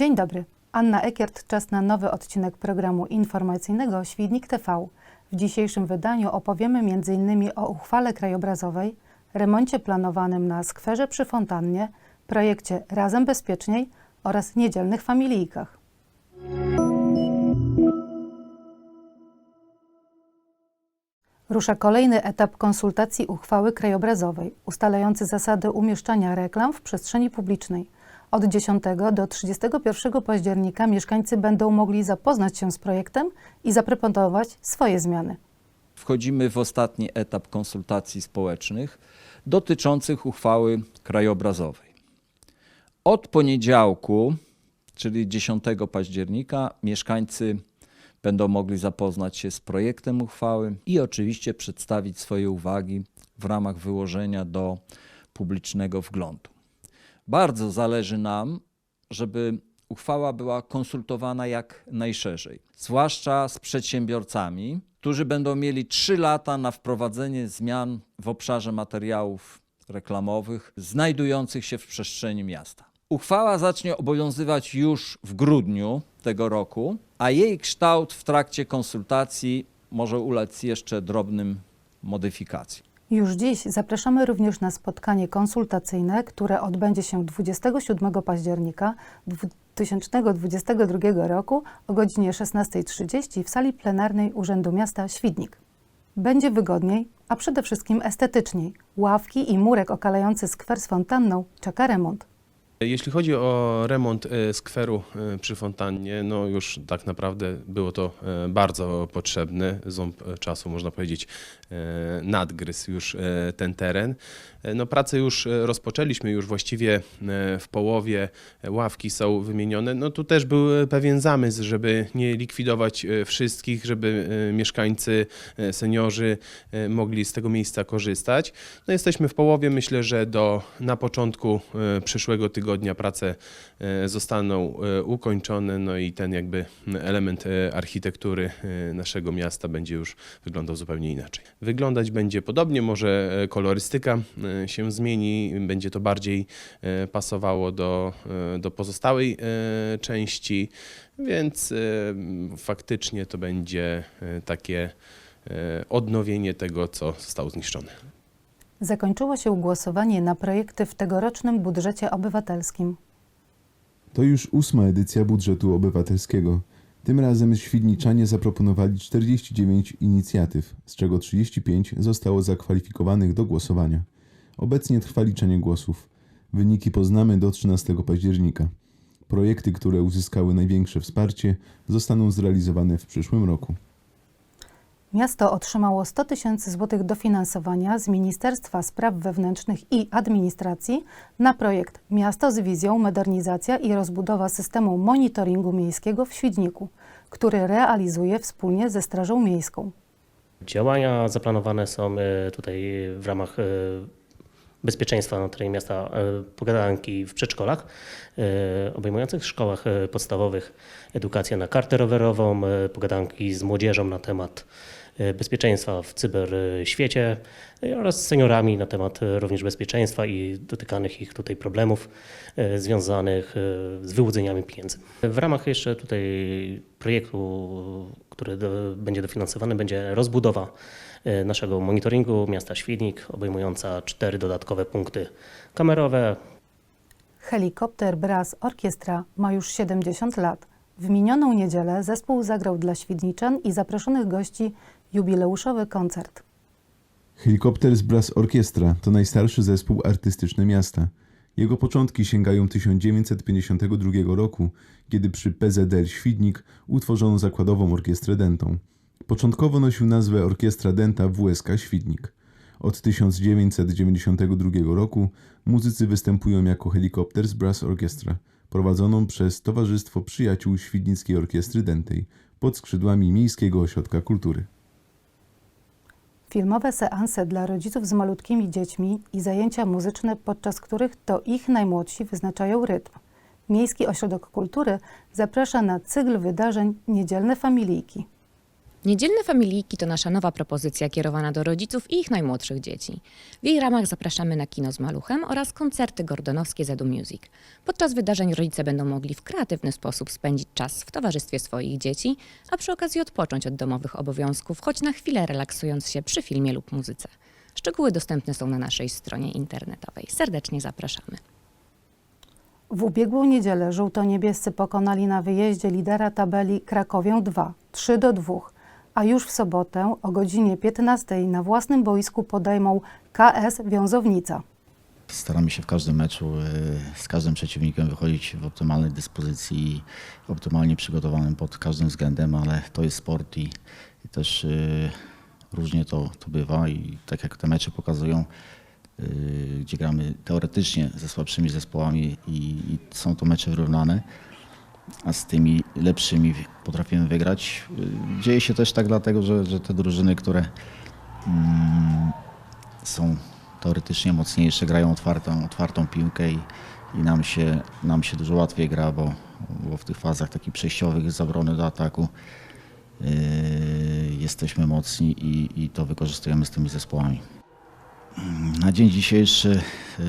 Dzień dobry. Anna Ekiert, czas na nowy odcinek programu informacyjnego Świdnik TV. W dzisiejszym wydaniu opowiemy m.in. o uchwale krajobrazowej, remoncie planowanym na skwerze przy fontannie, projekcie Razem Bezpieczniej oraz niedzielnych familijkach. Rusza kolejny etap konsultacji uchwały krajobrazowej ustalający zasady umieszczania reklam w przestrzeni publicznej. Od 10 do 31 października mieszkańcy będą mogli zapoznać się z projektem i zaproponować swoje zmiany. Wchodzimy w ostatni etap konsultacji społecznych dotyczących uchwały krajobrazowej. Od poniedziałku, czyli 10 października, mieszkańcy będą mogli zapoznać się z projektem uchwały i oczywiście przedstawić swoje uwagi w ramach wyłożenia do publicznego wglądu. Bardzo zależy nam, żeby uchwała była konsultowana jak najszerzej, zwłaszcza z przedsiębiorcami, którzy będą mieli 3 lata na wprowadzenie zmian w obszarze materiałów reklamowych znajdujących się w przestrzeni miasta. Uchwała zacznie obowiązywać już w grudniu tego roku, a jej kształt w trakcie konsultacji może ulec jeszcze drobnym modyfikacjom. Już dziś zapraszamy również na spotkanie konsultacyjne, które odbędzie się 27 października 2022 roku o godzinie 16.30 w sali plenarnej Urzędu Miasta Świdnik. Będzie wygodniej, a przede wszystkim estetyczniej. Ławki i murek okalający skwer z fontanną czeka remont. Jeśli chodzi o remont e, skweru e, przy fontannie, no już tak naprawdę było to e, bardzo potrzebne. Ząb czasu, można powiedzieć, nadgryzł już ten teren. No prace już rozpoczęliśmy, już właściwie w połowie ławki są wymienione. No tu też był pewien zamysł, żeby nie likwidować wszystkich, żeby mieszkańcy, seniorzy mogli z tego miejsca korzystać. No jesteśmy w połowie, myślę, że do, na początku przyszłego tygodnia prace e, zostaną e, ukończone, no i ten jakby element e, architektury naszego miasta będzie już wyglądał zupełnie inaczej. Wyglądać będzie podobnie, może kolorystyka się zmieni, będzie to bardziej pasowało do, do pozostałej części, więc faktycznie to będzie takie odnowienie tego, co zostało zniszczone. Zakończyło się głosowanie na projekty w tegorocznym budżecie obywatelskim. To już ósma edycja budżetu obywatelskiego. Tym razem Świdniczanie zaproponowali 49 inicjatyw, z czego 35 zostało zakwalifikowanych do głosowania. Obecnie trwa liczenie głosów. Wyniki poznamy do 13 października. Projekty, które uzyskały największe wsparcie, zostaną zrealizowane w przyszłym roku. Miasto otrzymało 100 tysięcy złotych dofinansowania z Ministerstwa Spraw Wewnętrznych i Administracji na projekt Miasto z wizją modernizacja i rozbudowa systemu monitoringu miejskiego w Świdniku, który realizuje wspólnie ze Strażą Miejską. Działania zaplanowane są e, tutaj w ramach e, bezpieczeństwa na terenie miasta e, pogadanki w przedszkolach, obejmujących szkołach podstawowych edukację na kartę rowerową, pogadanki z młodzieżą na temat bezpieczeństwa w cyberświecie e, oraz z seniorami na temat e, również bezpieczeństwa i dotykanych ich tutaj problemów e, związanych e, z wyłudzeniami pieniędzy. W ramach jeszcze tutaj projektu, który do, będzie dofinansowany, będzie rozbudowa e, naszego monitoringu miasta Świdnik, obejmująca cztery dodatkowe punkty kamerowe, Helikopter Brass Orkiestra ma już 70 lat. W minioną niedzielę zespół zagrał dla Świdniczan i zaproszonych gości jubileuszowy koncert. Helikopters Brass Orkiestra to najstarszy zespół artystyczny miasta. Jego początki sięgają 1952 roku, kiedy przy PZL Świdnik utworzono zakładową orkiestrę dentą. Początkowo nosił nazwę Orkiestra Denta WSK Świdnik. Od 1992 roku muzycy występują jako Helikopters Brass Orchestra, prowadzoną przez Towarzystwo Przyjaciół Świdnickiej Orkiestry Dentej pod skrzydłami Miejskiego Ośrodka Kultury. Filmowe seanse dla rodziców z malutkimi dziećmi i zajęcia muzyczne, podczas których to ich najmłodsi wyznaczają rytm. Miejski Ośrodek Kultury zaprasza na cykl wydarzeń Niedzielne Familijki. Niedzielne familijki to nasza nowa propozycja kierowana do rodziców i ich najmłodszych dzieci. W jej ramach zapraszamy na kino z maluchem oraz koncerty gordonowskie Zedu Music. Podczas wydarzeń rodzice będą mogli w kreatywny sposób spędzić czas w towarzystwie swoich dzieci, a przy okazji odpocząć od domowych obowiązków, choć na chwilę relaksując się przy filmie lub muzyce. Szczegóły dostępne są na naszej stronie internetowej. Serdecznie zapraszamy. W ubiegłą niedzielę żółto-niebiescy pokonali na wyjeździe lidera tabeli Krakowię 2, 3 do 2, a już w sobotę o godzinie 15 na własnym boisku podejmą KS Wiązownica. Staramy się w każdym meczu e, z każdym przeciwnikiem wychodzić w optymalnej dyspozycji, optymalnie przygotowanym pod każdym względem, ale to jest sport i, też e, różnie to, to bywa i tak jak te mecze pokazują, e, gdzie gramy teoretycznie ze słabszymi zespołami i, i są to mecze wyrównane, a z tymi lepszymi potrafimy wygrać. E, Dzieje się też tak dlatego, że, że te drużyny, które mm, są teoretycznie mocniejsze, grają otwartą, otwartą piłkę i, i nam, się, nam się dużo łatwiej gra, bo, bo w tych fazach takich przejściowych z obrony do ataku yy, jesteśmy mocni i, i to wykorzystujemy z tymi zespołami. Na dzień dzisiejszy yy,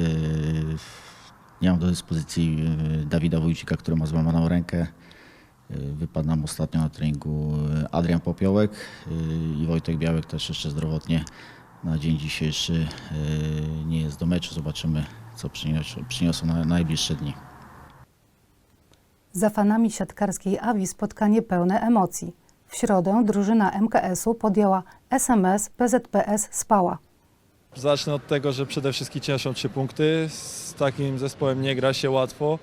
mam do dyspozycji yy, Dawida Wójcika, który ma złamaną rękę. Yy, Wypadł nam ostatnio na treningu yy, Adrian Popiołek i Wojtek Białek też jeszcze zdrowotnie na dzień dzisiejszy nie jest do meczu. Zobaczymy, co przyniosą, przyniosą na najbliższe dni. Za fanami siatkarskiej Awi spotkanie pełne emocji. W środę drużyna MKS-u podjęła SMS PZPS Spała. Zacznę od tego, że przede wszystkim cieszą trzy punkty. Z takim zespołem nie gra się łatwo.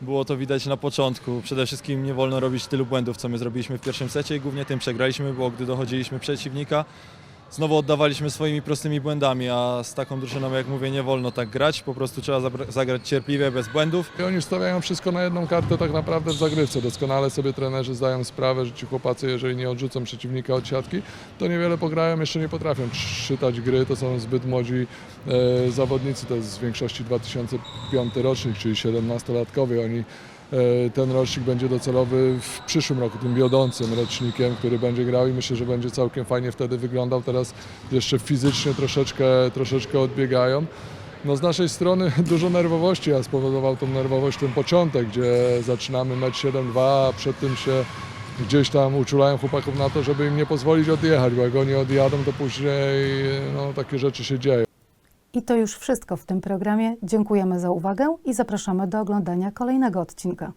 Było to widać na początku. Przede wszystkim nie wolno robić tylu błędów, co my zrobiliśmy w pierwszym secie i głównie tym przegraliśmy, bo gdy dochodziliśmy przeciwnika, znowu oddawaliśmy swoimi prostymi błędami, a z taką drużyną, jak mówię, nie wolno tak grać. Po prostu trzeba zagrać cierpliwie, bez błędów. I oni stawiają wszystko na jedną kartę tak naprawdę w zagrywce. Doskonale sobie trenerzy zdają sprawę, że ci chłopacy, jeżeli nie odrzucą przeciwnika od siatki, to niewiele pograją, jeszcze nie potrafią czytać gry. To są zbyt młodzi e, zawodnicy, to jest w większości 2005 rocznik, czyli 17-latkowie. Oni ten rocznik będzie docelowy w przyszłym roku, tym wiodącym rocznikiem, który będzie grał i myślę, że będzie całkiem fajnie wtedy wyglądał. Teraz jeszcze fizycznie troszeczkę, troszeczkę odbiegają. No z naszej strony dużo nerwowości, a spowodował tą nerwowość ten początek, gdzie zaczynamy mecz 7-2, a przed tym się gdzieś tam uczulają chłopaków na to, żeby im nie pozwolić odjechać, bo jak oni odjadą, to później no, takie rzeczy się dzieją. I to już wszystko w tym programie. Dziękujemy za uwagę i zapraszamy do oglądania kolejnego odcinka.